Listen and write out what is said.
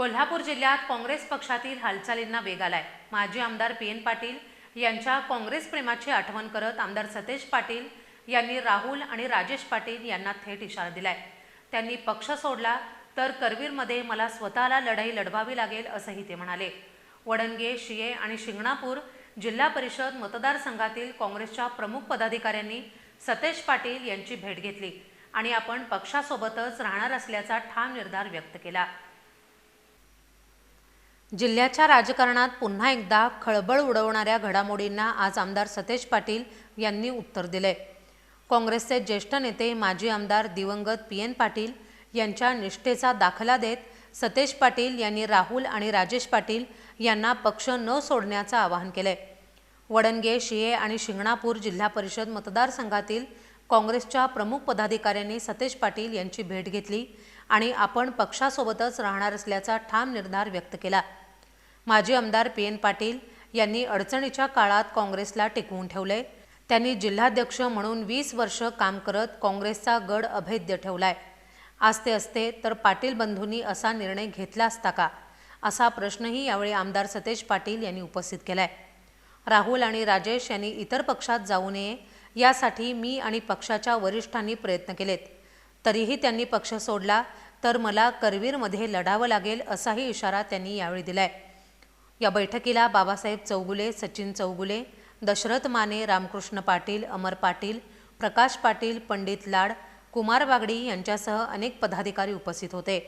कोल्हापूर जिल्ह्यात काँग्रेस पक्षातील हालचालींना वेग आलाय. माजी आमदार पी एन पाटील यांच्या काँग्रेस प्रेमाची आठवण करत आमदार सतेज पाटील यांनी राहुल आणि राजेश पाटील यांना थेट इशारा दिलाय. त्यांनी पक्ष सोडला तर करवीरमध्ये मला स्वतःला लढाई लढवावी लागेल असंही ते म्हणाले. वडणगे शिये आणि शिंगणापूर जिल्हा परिषद मतदारसंघातील काँग्रेसच्या प्रमुख पदाधिकाऱ्यांनी सतेज पाटील यांची भेट घेतली आणि आपण पक्षासोबतच राहणार असल्याचा ठाम निर्धार व्यक्त केला. जिल्ह्याच्या राजकारणात पुन्हा एकदा खळबळ उडवणाऱ्या घडामोडींना आज आमदार सतेज पाटील यांनी उत्तर दिले काँग्रेसचे ज्येष्ठ नेते माजी आमदार दिवंगत पी एन पाटील यांच्या निष्ठेचा दाखला देत सतेज पाटील यांनी राहुल आणि राजेश पाटील यांना पक्ष न सोडण्याचं आवाहन केले वडणगे शिये आणि शिंगणापूर जिल्हा परिषद मतदारसंघातील काँग्रेसच्या प्रमुख पदाधिकाऱ्यांनी सतेज पाटील यांची भेट घेतली आणि आपण पक्षासोबतच राहणार असल्याचा ठाम निर्धार व्यक्त केला. माजी आमदार पी एन पाटील यांनी अडचणीच्या काळात काँग्रेसला टिकवून ठेवले. त्यांनी जिल्हाध्यक्ष म्हणून वीस वर्ष काम करत काँग्रेसचा गड अभेद्य ठेवलाय. आज ते असते तर पाटील बंधूंनी असा निर्णय घेतला असता का? असा प्रश्नही यावेळी आमदार सतेज पाटील यांनी उपस्थित केलाय. राहुल आणि राजेश यांनी इतर पक्षात जाऊ नये यासाठी मी आणि पक्षाच्या वरिष्ठांनी प्रयत्न केलेत. तरीही त्यांनी पक्ष सोडला तर मला करवीरमध्ये लढावं लागेल असाही इशारा त्यांनी यावेळी दिलाय. या बैठकीला बाबासाहेब चौगुले सचिन चौगुले दशरथ माने रामकृष्ण पाटील अमर पाटील प्रकाश पाटील पंडित लाड कुमार बागडी यांच्यासह अनेक पदाधिकारी उपस्थित होते.